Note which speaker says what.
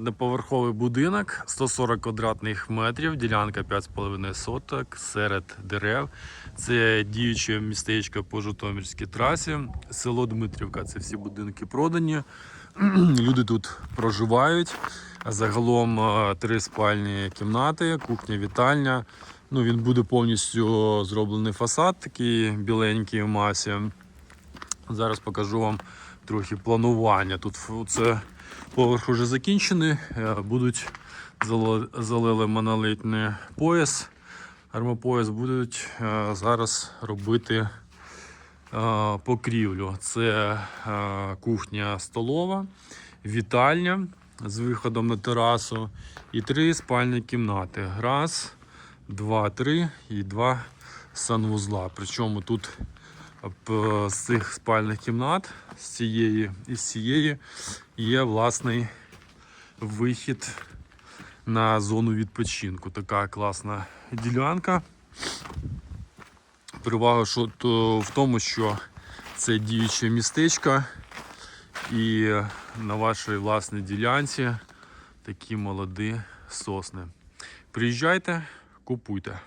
Speaker 1: Одноповерховий будинок, 140 квадратних метрів, ділянка 5,5 соток серед дерев. Це діюче містечко по Житомирській трасі. Село Дмитрівка. Це всі будинки продані. Люди тут проживають. Загалом е, три спальні кімнати, кухня, вітальня. Ну, він буде повністю зроблений фасад, такий біленький в масі. Зараз покажу вам трохи планування. Тут це поверх вже закінчений. Е, Будуть залили монолитний пояс. Армопояс будуть е, зараз робити е, покрівлю. Це кухня столова, вітальня з виходом на терасу і три спальні кімнати. Раз, два, три і два санвузла. Причому тут з цих спальних кімнат, з цієї і з цієї, є власний вихід на зону відпочинку. Така класна ділянка. Перевага що, то в тому, що це діюче містечко, і на вашій власній ділянці такі молоді сосни. Приїжджайте, купуйте.